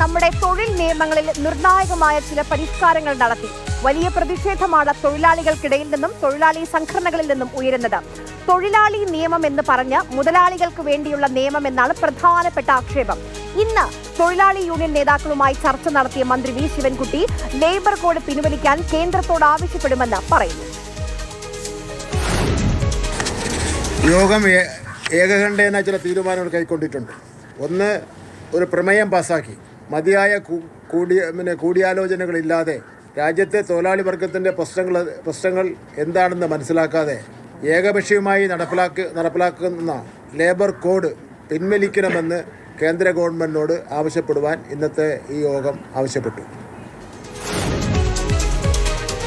നമ്മുടെ തൊഴിൽ നിയമങ്ങളിൽ നിർണായകമായ ചില പരിഷ്കാരങ്ങൾ നടത്തി. വലിയ പ്രതിഷേധമാണ് തൊഴിലാളികൾക്കിടയിൽ നിന്നും തൊഴിലാളി സംഘടനകളിൽ നിന്നും ഉയരുന്നത്. തൊഴിലാളി നിയമം എന്ന് പറഞ്ഞ് മുതലാളികൾക്ക് വേണ്ടിയുള്ള നിയമം എന്നാണ് പ്രധാനപ്പെട്ട ആക്ഷേപം. ഇന്ന് തൊഴിലാളി യൂണിയൻ നേതാക്കളുമായി ചർച്ച നടത്തിയ മന്ത്രി വി ശിവൻകുട്ടി ലേബർ കോഡ് പിൻവലിക്കാൻ കേന്ദ്രത്തോട് ആവശ്യപ്പെടുമെന്ന് പറയുന്നു. യോഗം ഏകകണ്ഠേന ചില തീരുമാനങ്ങൾ കൈക്കൊണ്ടിട്ടുണ്ട്. ഒന്ന് ഒരു പ്രമേയം പാസാക്കി. മതിയായ കൂടിയ പിന്നെ കൂടിയാലോചനകളില്ലാതെ രാജ്യത്തെ തൊഴിലാളി വർഗത്തിന്റെ പ്രശ്നങ്ങൾ പ്രശ്നങ്ങൾ എന്താണെന്ന് മനസ്സിലാക്കാതെ ഏകപക്ഷീയമായി നടപ്പിലാക്കി നടപ്പിലാക്കുന്ന ലേബർ കോഡ് പിൻവലിക്കണമെന്ന് കേന്ദ്ര ഗവൺമെന്റിനോട് ആവശ്യപ്പെടുവാൻ ഇന്നത്തെ ഈ യോഗം ആവശ്യപ്പെട്ടു.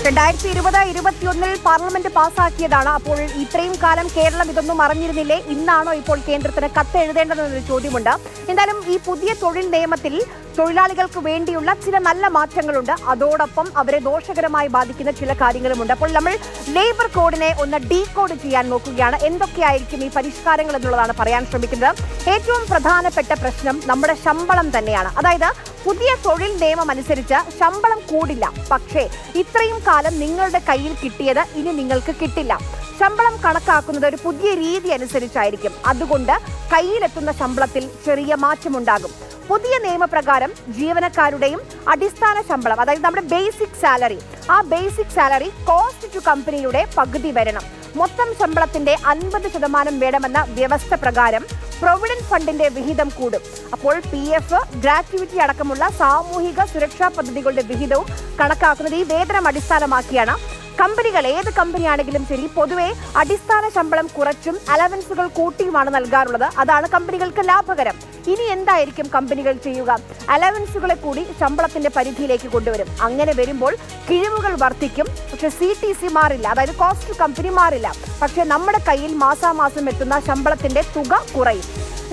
രണ്ടായിരത്തി ഇരുപത് ഇരുപത്തിയൊന്നിൽ പാർലമെന്റ് പാസാക്കിയതാണ്. അപ്പോൾ ഇത്രയും കാലം കേരളം ഇതൊന്നും അറിഞ്ഞിരുന്നില്ലേ? ഇന്നാണോ ഇപ്പോൾ കേന്ദ്രത്തിന് കത്ത് എഴുതേണ്ടതെന്നൊരു ചോദ്യമുണ്ട്. എന്തായാലും ഈ പുതിയ തൊഴിൽ നിയമത്തിൽ തൊഴിലാളികൾക്ക് വേണ്ടിയുള്ള ചില നല്ല മാറ്റങ്ങളുണ്ട്. അതോടൊപ്പം അവരെ ദോഷകരമായി ബാധിക്കുന്ന ചില കാര്യങ്ങളുമുണ്ട്. അപ്പോൾ നമ്മൾ ലേബർ കോഡിനെ ഒന്ന് ഡീകോഡ് ചെയ്യാൻ നോക്കുകയാണ്. എന്തൊക്കെയായിരിക്കും ഈ പരിഷ്കാരങ്ങൾ എന്നുള്ളതാണ് പറയാൻ ശ്രമിക്കുന്നത്. ഏറ്റവും പ്രധാനപ്പെട്ട പ്രശ്നം നമ്മുടെ ശമ്പളം തന്നെയാണ്. അതായത് പുതിയ തൊഴിൽ നിയമം അനുസരിച്ച് ശമ്പളം കൂടില്ല. പക്ഷേ ഇത്രയും കാലം നിങ്ങളുടെ കയ്യിൽ കിട്ടിയത് ഇനി നിങ്ങൾക്ക് കിട്ടില്ല. ശമ്പളം കണക്കാക്കുന്നത് ഒരു പുതിയ രീതി അനുസരിച്ചായിരിക്കും. അതുകൊണ്ട് കയ്യിലെത്തുന്ന ശമ്പളത്തിൽ ചെറിയ മാറ്റമുണ്ടാകും. പുതിയ നിയമപ്രകാരം ജീവനക്കാരുടെയും അടിസ്ഥാന ശമ്പളം അതായത് നമ്മുടെ ബേസിക് സാലറി ആ ബേസിക് സാലറി കോസ്റ്റ് ടു കമ്പനിയുടെ പകുതി വരണം. മൊത്തം ശമ്പളത്തിന്റെ അൻപത് ശതമാനം വേണമെന്ന വ്യവസ്ഥ പ്രകാരം പ്രൊവിഡന്റ് ഫണ്ടിന്റെ വിഹിതം കൂടും. അപ്പോൾ പി എഫ് ഗ്രാറ്റുവിറ്റി അടക്കമുള്ള സാമൂഹിക സുരക്ഷാ പദ്ധതികളുടെ വിഹിതവും കണക്കാക്കുന്നത് ഈ വേതനം അടിസ്ഥാനമാക്കിയാണ് കമ്പനികൾ ഏത് കമ്പനിയാണെങ്കിലും ശരി പൊതുവെ അടിസ്ഥാന ശമ്പളം കുറച്ചും അലവൻസുകൾ കൂട്ടിയുമാണ് നൽകാറുള്ളത്. അതാണ് കമ്പനികൾക്ക് ലാഭകരം. ഇനി എന്തായിരിക്കും കമ്പനികൾ ചെയ്യുക? അലവൻസുകളെ കൂടി ശമ്പളത്തിന്റെ പരിധിയിലേക്ക് കൊണ്ടുവരും. അങ്ങനെ വരുമ്പോൾ കിഴിവുകൾ വർദ്ധിക്കും. പക്ഷെ സി ടി സി മാറില്ല. അതായത് കോസ്റ്റ് കമ്പനി മാറില്ല. പക്ഷെ നമ്മുടെ കയ്യിൽ മാസാമാസം എത്തുന്ന ശമ്പളത്തിന്റെ തുക കുറയും.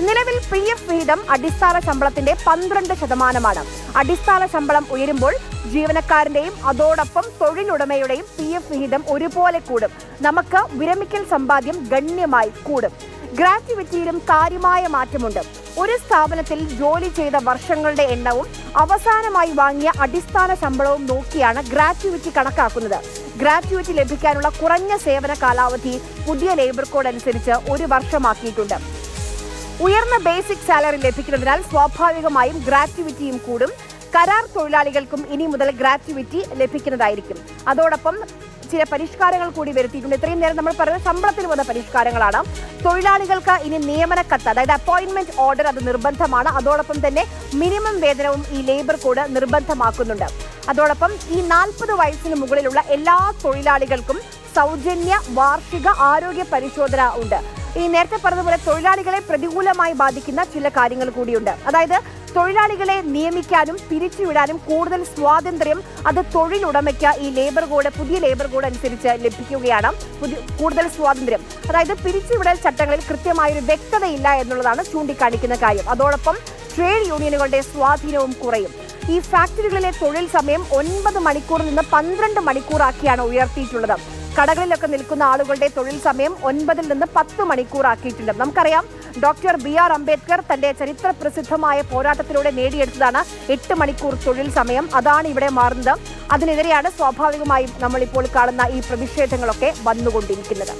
നിലവിൽ പി എഫ് വിഹിതം അടിസ്ഥാന ശമ്പളത്തിന്റെ പന്ത്രണ്ട് ശതമാനമാണ്. അടിസ്ഥാന ശമ്പളം ഉയരുമ്പോൾ ജീവനക്കാരന്റെയും അതോടൊപ്പം തൊഴിലുടമയുടെയും പി എഫ് വിഹിതം ഒരുപോലെ കൂടും. നമുക്ക് വിരമിക്കൽ സമ്പാദ്യം ഗണ്യമായി കൂടും. ഗ്രാറ്റുവിറ്റിയിലും കാര്യമായ മാറ്റമുണ്ട്. ഒരു സ്ഥാപനത്തിൽ ജോലി ചെയ്ത വർഷങ്ങളുടെ എണ്ണവും അവസാനമായി വാങ്ങിയ അടിസ്ഥാന ശമ്പളവും നോക്കിയാണ് ഗ്രാറ്റുവിറ്റി കണക്കാക്കുന്നത്. ഗ്രാറ്റുവിറ്റി ലഭിക്കാനുള്ള കുറഞ്ഞ സേവന കാലാവധി പുതിയ ലേബർ കോഡ് അനുസരിച്ച് ഒരു വർഷമാക്കിയിട്ടുണ്ട്. ഉയർന്ന ബേസിക് സാലറി ലഭിക്കുന്നതിനാൽ സ്വാഭാവികമായും ഗ്രാറ്റുവിറ്റിയും കൂടും. കരാർ തൊഴിലാളികൾക്കും ഇനി മുതൽ ഗ്രാറ്റുവിറ്റി ലഭിക്കുന്നതായിരിക്കും. അതോടൊപ്പം ചില പരിഷ്കാരങ്ങൾ കൂടി വരുത്തിയിട്ടുണ്ട്. ഇത്രയും നേരം നമ്മൾ പറഞ്ഞ ശമ്പളത്തിൽ വന്ന പരിഷ്കാരങ്ങളാണ്. തൊഴിലാളികൾക്ക് ഇനി നിയമന കത്ത് അതായത് അപ്പോയിന്റ്മെന്റ് ഓർഡർ അത് നിർബന്ധമാണ്. അതോടൊപ്പം തന്നെ മിനിമം വേതനവും ഈ ലേബർ കോഡ് നിർബന്ധമാക്കുന്നുണ്ട്. അതോടൊപ്പം ഈ നാൽപ്പത് വയസ്സിന് മുകളിലുള്ള എല്ലാ തൊഴിലാളികൾക്കും സൗജന്യ വാർഷിക ആരോഗ്യ പരിശോധന ഉണ്ട്. ഈ നേരത്തെ പറഞ്ഞതുപോലെ തൊഴിലാളികളെ പ്രതികൂലമായി ബാധിക്കുന്ന ചില കാര്യങ്ങൾ കൂടിയുണ്ട്. അതായത് തൊഴിലാളികളെ നിയമിക്കാനും പിരിച്ചുവിടാനും കൂടുതൽ സ്വാതന്ത്ര്യം അത് തൊഴിലുടമയ്ക്ക് ഈ ലേബർ കോഡ് പുതിയ ലേബർ കോഡ് അനുസരിച്ച് ലഭിക്കുകയാണ്. കൂടുതൽ സ്വാതന്ത്ര്യം. അതായത് പിരിച്ചുവിടൽ ചട്ടങ്ങളിൽ കൃത്യമായൊരു വ്യക്തതയില്ല എന്നുള്ളതാണ് ചൂണ്ടിക്കാണിക്കുന്ന കാര്യം. അതോടൊപ്പം ട്രേഡ് യൂണിയനുകളുടെ സ്വാധീനവും കുറയും. ഈ ഫാക്ടറികളിലെ തൊഴിൽ സമയം ഒൻപത് മണിക്കൂറിൽ നിന്ന് പന്ത്രണ്ട് മണിക്കൂറാക്കിയാണ് ഉയർത്തിയിട്ടുള്ളത്. കടകളിലൊക്കെ നിൽക്കുന്ന ആളുകളുടെ തൊഴിൽ സമയം ഒൻപതിൽ നിന്ന് പത്ത് മണിക്കൂറാക്കിയിട്ടുണ്ട് നമുക്കറിയാം ഡോക്ടർ ബി ആർ അംബേദ്കർ തന്റെ ചരിത്ര പ്രസിദ്ധമായ പോരാട്ടത്തിലൂടെ നേടിയെടുത്തതാണ് എട്ട് മണിക്കൂർ തൊഴിൽ സമയം. അതാണ് ഇവിടെ മാറുന്നത്. അതിനെതിരെയാണ് സ്വാഭാവികമായും നമ്മളിപ്പോൾ കാണുന്ന ഈ പ്രതിഷേധങ്ങളൊക്കെ വന്നുകൊണ്ടിരിക്കുന്നത്.